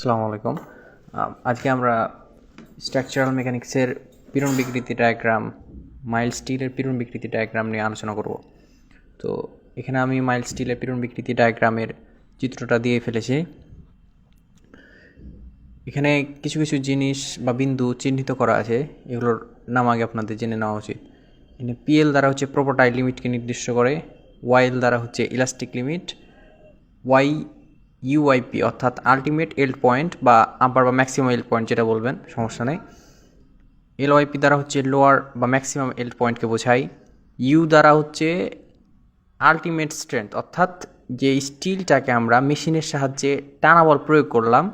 আসসালামু আলাইকুম। আজকে আমরা স্ট্রাকচারাল মেকানিক্সের পীড়ন বিকৃতি ডায়াগ্রাম মাইল স্টিলের পীড়ন বিকৃতি ডায়াগ্রাম নিয়ে আলোচনা করব। তো, এখানে আমি মাইল স্টিলের পীড়ন বিকৃতি ডায়াগ্রামের চিত্রটা দিয়ে ফেলেছি। এখানে কিছু কিছু জিনিস বা বিন্দু চিহ্নিত করা আছে, এগুলোর নাম আগে আপনাদের জেনে নেওয়া উচিত। এখানে পিএল দ্বারা হচ্ছে প্রোপোটাইল লিমিটকে নির্দিষ্ট করে ওয়াইএল দ্বারা হচ্ছে ইলাস্টিক লিমিট ওয়াই ইউআইপি অর্থাৎ আলটিমেট এল পয়েন্ট বা আপার বা ম্যাক্সিমাম এল পয়েন্ট যেটা বলবেন, সমস্যা নেই। এলওয়াইপি দ্বারা হচ্ছে লোয়ার বা ম্যাক্সিমাম এল পয়েন্টকে বোঝায় ইউ দ্বারা হচ্ছে আলটিমেট স্ট্রেংথ অর্থাৎ যে স্টিলটাকে আমরা মেশিনের সাহায্যে টানা বল প্রয়োগ করলাম,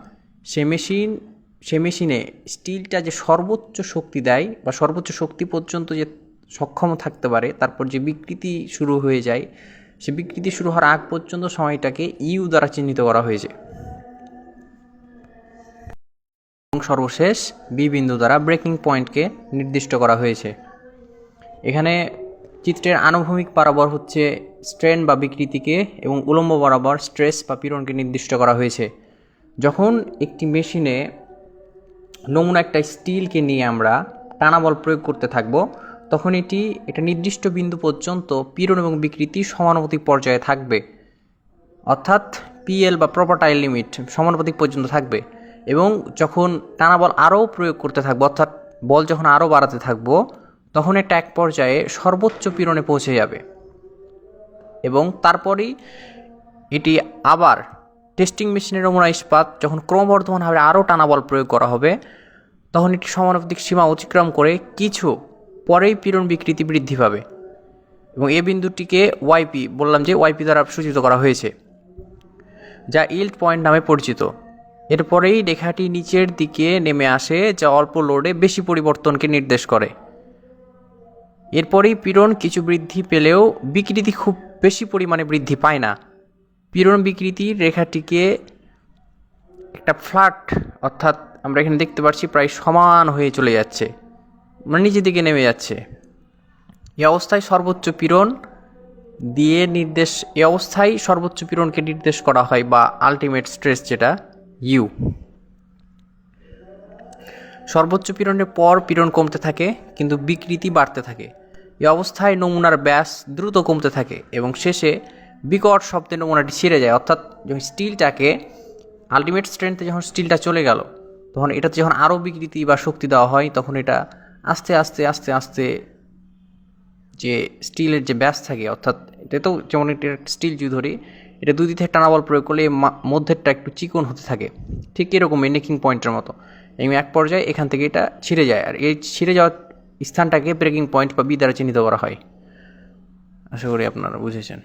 সে মেশিন, সে মেশিনে স্টিলটা যে সর্বোচ্চ শক্তি দেয় বা সর্বোচ্চ শক্তি পর্যন্ত যে সক্ষম থাকতে পারে, তারপর যে বিকৃতি শুরু হয়ে যায় সে বিকৃতি শুরু হওয়ার আগ পর্যন্ত সময়টাকে ইউ দ্বারা চিহ্নিত করা হয়েছে। এবং সর্বশেষ বি বিন্দু দ্বারা ব্রেকিং পয়েন্টকে নির্দিষ্ট করা হয়েছে। এখানে চিত্রের আনুভূমিক বরাবর হচ্ছে স্ট্রেন বা বিকৃতিকে এবং উলম্ব বরাবর স্ট্রেস বা পীড়নকে নির্দিষ্ট করা হয়েছে। যখন একটি মেশিনে নমুনা একটা স্টিলকে নিয়ে আমরা টানা বল প্রয়োগ করতে থাকব তখন এটি একটা নির্দিষ্ট বিন্দু পর্যন্ত পীড়ন এবং বিকৃতি সমানুপাতিক পর্যায়ে থাকবে। অর্থাৎ পিএল বা প্রপার্টাইল লিমিট সমানুপাতিক পর্যন্ত থাকবে এবং যখন টানা বল আরও প্রয়োগ করতে থাকব, অর্থাৎ বল যখন আরও বাড়াতে থাকব, তখন এটা এক পর্যায়ে সর্বোচ্চ পীড়নে পৌঁছে যাবে। এবং তারপরেই এটি আবার টেস্টিং মেশিনের নমুনা ইস্পাত যখন ক্রমবর্ধমানভাবে আরও টানা বল প্রয়োগ করা হবে, তখন এটি সমানুপাতিক সীমা অতিক্রম করে কিছু পরেই পীড়ন বিকৃতি বৃদ্ধি পাবে। এবং এ বিন্দুটিকে ওয়াইপি বললাম যে ওয়াইপি দ্বারা সূচিত করা হয়েছে, যা ইল্ড পয়েন্ট নামে পরিচিত। এরপরেই রেখাটি নিচের দিকে নেমে আসে, যা অল্প লোডে বেশি পরিবর্তনকে নির্দেশ করে। এরপরেই পীড়ন কিছু বৃদ্ধি পেলেও বিকৃতি খুব বেশি পরিমাণে বৃদ্ধি পায় না। পীড়ন বিকৃতির রেখাটিকে একটা ফ্ল্যাট অর্থাৎ আমরা এখানে দেখতে পাচ্ছি, প্রায় সমান হয়ে চলে যাচ্ছে। মানে নিচের দিকে নেমে যাচ্ছে। এ অবস্থায় সর্বোচ্চ পীড়ন দিয়ে নির্দেশ এ অবস্থায় সর্বোচ্চ পীড়নকে নির্দেশ করা হয় বা আলটিমেট স্ট্রেস যেটা ইউ সর্বোচ্চ পীড়নের পর পীড়ন কমতে থাকে, কিন্তু বিকৃতি বাড়তে থাকে। এ অবস্থায় নমুনার ব্যাস দ্রুত কমতে থাকে এবং শেষে বিকট শব্দে নমুনাটি ছিঁড়ে যায়। অর্থাৎ যখন স্টিলটাকে আলটিমেট স্ট্রেংথে যখন স্টিলটা চলে গেল, তখন এটাতে যখন আরও বিকৃতি বা শক্তি দেওয়া হয়, তখন এটা আস্তে আস্তে আস্তে আস্তে যে স্টিলের যে ব্যাস থাকে, অর্থাৎ এটা তো যেমন এটা স্টিল যদি ধরি, এটা দুই দিক টানা বল প্রয়োগ করলে মধ্যেরটা একটু চিকন হতে থাকে। ঠিক এরকমই নেকিং পয়েন্টের মতো। এবং এক পর্যায়ে এখান থেকে এটা ছিঁড়ে যায়। আর এই ছিঁড়ে যাওয়ার স্থানটাকে ব্রেকিং পয়েন্ট বা বি দ্বারা চিহ্নিত করা হয়। আশা করি আপনারা বুঝেছেন।